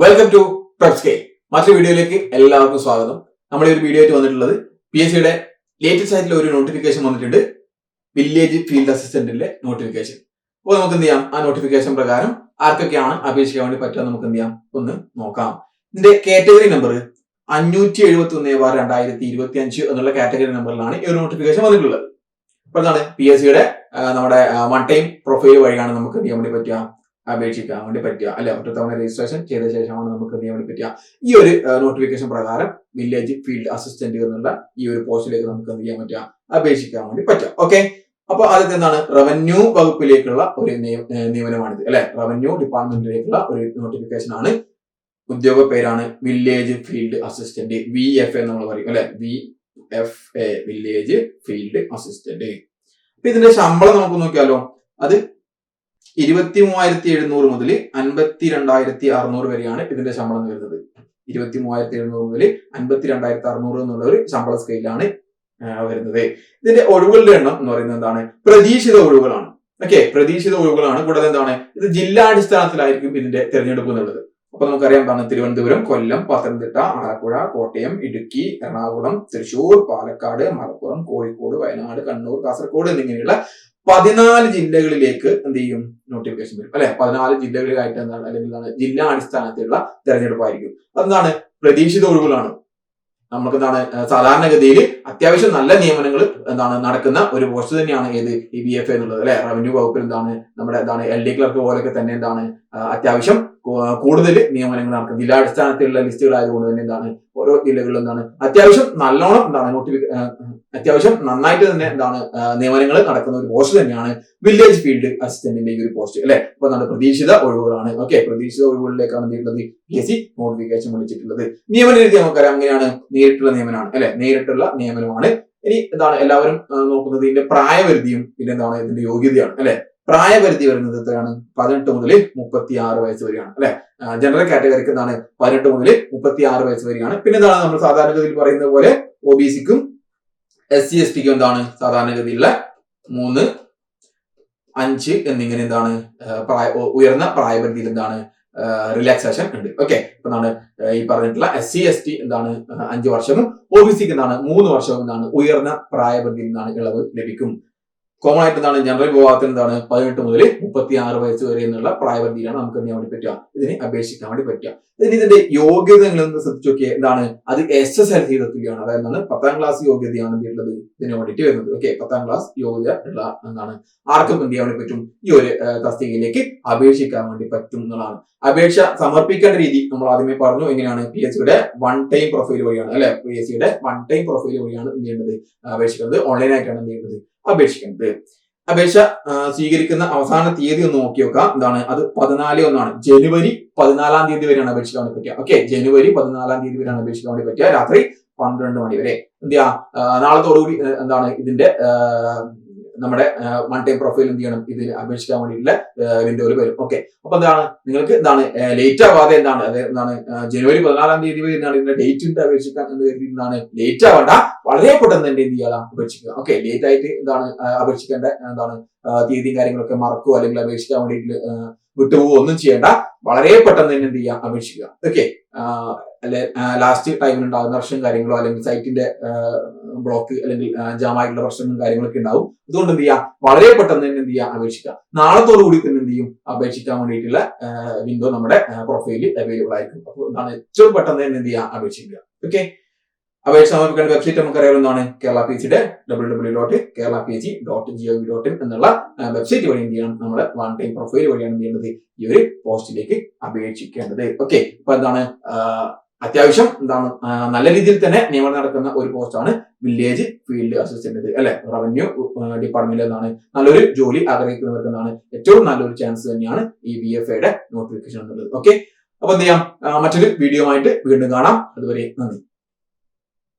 Welcome to പെപ്സ്കെ മറ്റൊരു വീഡിയോയിലേക്ക് എല്ലാവർക്കും സ്വാഗതം. നമ്മൾ ഈ ഒരു വീഡിയോ ആയിട്ട് വന്നിട്ടുള്ളത് പി എസ് സിയുടെ ലേറ്റസ്റ്റ് ആയിട്ടുള്ള ഒരു നോട്ടിഫിക്കേഷൻ വന്നിട്ടുണ്ട്. വില്ലേജ് ഫീൽഡ് അസിസ്റ്റന്റിന്റെ നോട്ടിഫിക്കേഷൻ അപ്പോൾ നമുക്ക് എന്ത് ചെയ്യാം? ആ നോട്ടിഫിക്കേഷൻ പ്രകാരം ആർക്കൊക്കെയാണ് അപേക്ഷിക്കാൻ വേണ്ടി പറ്റുക നമുക്ക് എന്ത് ചെയ്യാം? ഒന്ന് നോക്കാം. ഇതിന്റെ കാറ്റഗറി നമ്പർ അഞ്ഞൂറ്റി എഴുപത്തി ഒന്ന് ബാർ രണ്ടായിരത്തി ഇരുപത്തി അഞ്ച് എന്നുള്ള കാറ്റഗറി നമ്പറിലാണ് ഈ ഒരു നോട്ടിഫിക്കേഷൻ വന്നിട്ടുള്ളത്. അപ്പോൾ എന്താണ്? പി എസ് സിയുടെ നമ്മുടെ വൺ ടൈം പ്രൊഫൈൽ വഴിയാണ് നമുക്ക് എന്ത് ചെയ്യാൻ വേണ്ടി പറ്റുക? അപേക്ഷിക്കാൻ വേണ്ടി പറ്റുക. അല്ലെ? ഒറ്റത്തവണ രജിസ്ട്രേഷൻ ചെയ്ത ശേഷമാണ് നമുക്ക് എന്ത് ചെയ്യാൻ പറ്റുക? ഈ ഒരു നോട്ടിഫിക്കേഷൻ പ്രകാരം വില്ലേജ് ഫീൽഡ് അസിസ്റ്റന്റ് എന്നുള്ള ഈ ഒരു പോസ്റ്റിലേക്ക് നമുക്ക് എന്ത് ചെയ്യാൻ പറ്റുക? അപേക്ഷിക്കാൻ വേണ്ടി പറ്റുക. ഓക്കെ അപ്പൊ ആദ്യത്തെ എന്താണ്? റവന്യൂ വകുപ്പിലേക്കുള്ള ഒരു നിയമനമാണിത്. അല്ലെ? റവന്യൂ ഡിപ്പാർട്ട്മെന്റിലേക്കുള്ള ഒരു നോട്ടിഫിക്കേഷൻ ആണ്. ഉദ്യോഗ പേരാണ് village field assistant V F A നമ്മൾ പറയും. അല്ലെ? V F A village field assistant ഇതിന്റെ ശമ്പളം നമുക്ക് നോക്കിയാലോ? അത് ഇരുപത്തി മൂവായിരത്തി എഴുന്നൂറ് മുതൽ അൻപത്തി രണ്ടായിരത്തി അറുന്നൂറ് വരെയാണ് ഇതിന്റെ ശമ്പളം വരുന്നത്. ഇരുപത്തി മൂവായിരത്തി എഴുന്നൂറ് മുതൽ അൻപത്തി രണ്ടായിരത്തി അറുന്നൂറ് എന്നുള്ള ഒരു ശമ്പള സ്കെയിലാണ് വരുന്നത്. ഇതിന്റെ ഒഴിവുകളുടെ എണ്ണം എന്ന് പറയുന്നത് എന്താണ്? പ്രതീക്ഷിത ഒഴിവുകളാണ്. ഓക്കെ പ്രതീക്ഷിത ഒഴിവുകളാണ്. കൂടാതെ എന്താണ്? ഇത് ജില്ലാടിസ്ഥാനത്തിലായിരിക്കും ഇതിന്റെ തിരഞ്ഞെടുപ്പ് എന്നുള്ളത്. അപ്പൊ നമുക്കറിയാം എന്താണ്? തിരുവനന്തപുരം കൊല്ലം പത്തനംതിട്ട ആലപ്പുഴ കോട്ടയം ഇടുക്കി എറണാകുളം തൃശൂർ പാലക്കാട് മലപ്പുറം കോഴിക്കോട് വയനാട് കണ്ണൂർ കാസർഗോഡ് എന്നിങ്ങനെയുള്ള പതിനാല് ജില്ലകളിലേക്ക് എന്ത് ചെയ്യും? നോട്ടിഫിക്കേഷൻ വരും. അല്ലെ? പതിനാല് ജില്ലകളിലായിട്ട് എന്താണ്? അല്ലെങ്കിൽ എന്താണ്? ജില്ലാ അടിസ്ഥാനത്തിലുള്ള തെരഞ്ഞെടുപ്പായിരിക്കും. അതെന്താണ്? പ്രതീക്ഷിത ഒഴിവുകളാണ്. നമുക്ക് എന്താണ് സാധാരണഗതിയിൽ അത്യാവശ്യം നല്ല നിയമനങ്ങൾ എന്താണ്? നടക്കുന്ന ഒരു പോസ്റ്റ് തന്നെയാണ് ഏത്? ഈ ബി എഫ് എന്നുള്ളത്. അല്ലെ? റവന്യൂ വകുപ്പിൽ എന്താണ്? നമ്മുടെ എന്താണ്? എൽ ഡി ക്ലർക്ക് പോലെയൊക്കെ തന്നെ എന്താണ്? അത്യാവശ്യം കൂടുതൽ നിയമനങ്ങൾ നടക്കും ജില്ലാടിസ്ഥാനത്തിലുള്ള ലിസ്റ്റുകൾ ആയതുകൊണ്ട് തന്നെ എന്താണ് ഓരോ ജില്ലകളിലും എന്താണ് അത്യാവശ്യം നല്ലോണം എന്താണ് നോട്ടിഫിക്ക അത്യാവശ്യം നന്നായിട്ട് തന്നെ എന്താണ് നിയമനങ്ങൾ നടക്കുന്ന ഒരു പോസ്റ്റ് തന്നെയാണ് വില്ലേജ് ഫീൽഡ് അസിസ്റ്റന്റിന്റെ ഈ ഒരു പോസ്റ്റ് അല്ലെ? അപ്പൊ എന്താണ് പ്രതീക്ഷിത ഒഴിവുകളാണ്. ഓക്കെ പ്രതീക്ഷിത ഒഴിവുകളിലേക്കാണ് എന്ത് പി എസ് സി നോട്ടിഫിക്കേഷൻ വിളിച്ചിട്ടുള്ളത്. നിയമന രീതി നമുക്കറിയാം അങ്ങനെയാണ് നേരിട്ടുള്ള നിയമനമാണ് അല്ലെ? നേരിട്ടുള്ള നിയമനമാണ്. ഇനി എന്താണ് എല്ലാവരും നോക്കുന്നത് ഇതിന്റെ പ്രായപരിധിയും പിന്നെ എന്താണ് ഇതിന്റെ യോഗ്യതയാണ്. അല്ലെ? പ്രായപരിധി വരുന്നത് എത്രയാണ്? പതിനെട്ട് മുതൽ മുപ്പത്തി ആറ് വയസ്സ് വരെയാണ് അല്ലെ? ജനറൽ കാറ്റഗറിക്ക് എന്താണ്? പതിനെട്ട് മുതൽ മുപ്പത്തി ആറ് വയസ്സ് വരെയാണ്. പിന്നെ എന്താണ് നമ്മൾ സാധാരണഗതിയിൽ പറയുന്ന പോലെ? ഒ ബി സിക്കും എസ് സി എസ് ടിക്കും എന്താണ്? സാധാരണഗതിയിലുള്ള മൂന്ന് അഞ്ച് എന്നിങ്ങനെ എന്താണ്? പ്രായ ഉയർന്ന പ്രായപരിധിയിൽ എന്താണ്? റിലാക്സേഷൻ ഉണ്ട്. ഓക്കെ അപ്പൊ എന്താണ്? ഈ പറഞ്ഞിട്ടുള്ള എസ് സി എസ് ടി എന്താണ്? അഞ്ച് വർഷവും ഒ ബി സിക്ക് എന്താണ്? മൂന്ന് വർഷവും എന്താണ്? ഉയർന്ന പ്രായപരിധിയിൽ നിന്നാണ് ഇളവ് ലഭിക്കും. കോമൺ ആയിട്ട് എന്താണ്? ജനറൽ വിഭാഗത്തിൽ എന്താണ്? പതിനെട്ട് മുതൽ മുപ്പത്തി ആറ് വയസ്സ് വരെ എന്നുള്ള പ്രായപരിധിയിലാണ് നമുക്ക് എന്ത് ചെയ്യാൻ വേണ്ടി പറ്റുക? ഇതിന് അപേക്ഷിക്കാൻ വേണ്ടി പറ്റുക. ഇതിന് ഇതിന്റെ യോഗ്യത നിങ്ങൾ ശ്രദ്ധിച്ചു നോക്കിയാൽ എന്താണ്? അത് എസ് എസ് എൽ സി തുല്യമാണ്. അതായത് എന്താണ്? പത്താം ക്ലാസ് യോഗ്യതയാണ് എന്തുള്ളത് ഇതിന് വേണ്ടിയിട്ട് വരുന്നത്. ഓക്കെ പത്താം ക്ലാസ് യോഗ്യത ഉള്ള എന്താണ്? ആർക്കും എന്ത് ചെയ്യാൻ പറ്റും? ഈ ഒരു തസ്തികയിലേക്ക് അപേക്ഷിക്കാൻ വേണ്ടി പറ്റും എന്നുള്ളതാണ്. അപേക്ഷ സമർപ്പിക്കേണ്ട രീതി നമ്മൾ ആദ്യമേ പറഞ്ഞു. എങ്ങനെയാണ്? പി എസ് സിയുടെ വൺ ടൈം പ്രൊഫൈൽ വഴിയാണ്. അല്ലെ? പി എസ് സിയുടെ വൺ ടൈം പ്രൊഫൈൽ വഴിയാണ് എന്ത് ചെയ്യേണ്ടത്? അപേക്ഷിക്കുന്നത് ഓൺലൈനായിട്ടാണ് എന്ത് ചെയ്യുന്നത് അപേക്ഷിക്കുന്നത് അപേക്ഷ സ്വീകരിക്കുന്ന അവസാന തീയതി ഒന്ന് നോക്കി നോക്കാം. എന്താണ്? അത് പതിനാല് ഒന്നാണ്. ജനുവരി പതിനാലാം തീയതി വരെയാണ് അപേക്ഷിക്കാൻ വേണ്ടി പറ്റുക. ഓക്കെ ജനുവരി പതിനാലാം തീയതി വരെയാണ് അപേക്ഷിക്കാൻ വേണ്ടി പറ്റുക. രാത്രി പന്ത്രണ്ട് മണി വരെ. എന്ത് ചെയ്യാ? നാളത്തോടുകൂടി എന്താണ്? ഇതിന്റെ നമ്മുടെ വൺ ടൈം പ്രൊഫൈൽ എന്ത് ചെയ്യണം? ഇതിൽ അപേക്ഷിക്കാൻ വേണ്ടിയിട്ടുള്ള വിൻഡോയിൽ വരും. ഓക്കെ അപ്പൊ എന്താണ്? നിങ്ങൾക്ക് എന്താണ് ലേറ്റ് ആവാതെ എന്താണ് അതായത് എന്താണ് ജനുവരി പതിനാലാം തീയതി വരെ എന്താണ് ഇതിന്റെ ഡേറ്റ് ഉണ്ട് അപേക്ഷിക്കാൻ എന്ന് കരുതി എന്താണ്? ലേറ്റ് ആവണ്ട. വളരെ പെട്ടെന്ന് തന്നെ എന്ത് ചെയ്യാം? അപേക്ഷിക്കുക. ഓക്കെ ലേറ്റ് ആയിട്ട് എന്താണ് അപേക്ഷിക്കേണ്ട എന്താണ് തീയതി തീയതിയും കാര്യങ്ങളൊക്കെ മറക്കുക അല്ലെങ്കിൽ അപേക്ഷിക്കാൻ വേണ്ടിയിട്ട് വിട്ടുപോകുക ഒന്നും ചെയ്യേണ്ട. വളരെ പെട്ടെന്ന് തന്നെ എന്ത് ചെയ്യാം? അപേക്ഷിക്കുക. ഓക്കെ അല്ലെ ലാസ്റ്റ് ടൈമിൽ ഉണ്ടാകുന്ന പ്രശ്നം കാര്യങ്ങളോ അല്ലെങ്കിൽ സൈറ്റിന്റെ ബ്ലോക്ക് അല്ലെങ്കിൽ ജാമായിട്ടുള്ള പ്രശ്നങ്ങളും കാര്യങ്ങളൊക്കെ ഉണ്ടാവും. അതുകൊണ്ട് എന്ത് ചെയ്യാം? വളരെ പെട്ടെന്ന് തന്നെ എന്ത് ചെയ്യാം? അപേക്ഷിക്കുക നാളത്തോടു കൂടി തന്നെ എന്ത് ചെയ്യും? അപേക്ഷിക്കാൻ വേണ്ടിയിട്ടുള്ള വിൻഡോ നമ്മുടെ പ്രൊഫൈലിൽ അവൈലബിൾ ആയിരിക്കും. അപ്പോൾ എന്താണ് ഏറ്റവും പെട്ടെന്ന് തന്നെ എന്ത് ചെയ്യാം അപേക്ഷിക്കുക. ഓക്കെ അപേക്ഷ സമർപ്പിക്കേണ്ട വെബ്സൈറ്റ് നമുക്ക് അറിയാവുന്നതാണ് കേരള പി സിയുടെ W W dot Kerala P C dot G O V dot in എന്നുള്ള വെബ്സൈറ്റ് വഴി എന്ത് ചെയ്യണം? നമ്മുടെ വൺ ടൈം പ്രൊഫൈൽ വഴിയാണ് എന്ത് ചെയ്യേണ്ടത്? ഈ ഒരു പോസ്റ്റിലേക്ക് അപേക്ഷിക്കേണ്ടത്. ഓക്കെ അപ്പൊ എന്താണ്? അത്യാവശ്യം എന്താണ് നല്ല രീതിയിൽ തന്നെ നിയമനം നടക്കുന്ന ഒരു പോസ്റ്റാണ് വില്ലേജ് ഫീൽഡ് അസിസ്റ്റന്റ് അല്ലെ? റവന്യൂ ഡിപ്പാർട്ട്മെന്റിൽ നിന്നാണ് നല്ലൊരു ജോലി ആഗ്രഹിക്കുന്നവർക്ക് എന്താണ് ഏറ്റവും നല്ലൊരു ചാൻസ് തന്നെയാണ് ഈ ബി എഫ് എയുടെ നോട്ടിഫിക്കേഷൻ എന്നുള്ളത്. ഓക്കെ അപ്പൊ എന്ത് ചെയ്യാം? മറ്റൊരു വീഡിയോ ആയിട്ട് വീണ്ടും കാണാം. അതുവരെ നന്ദി.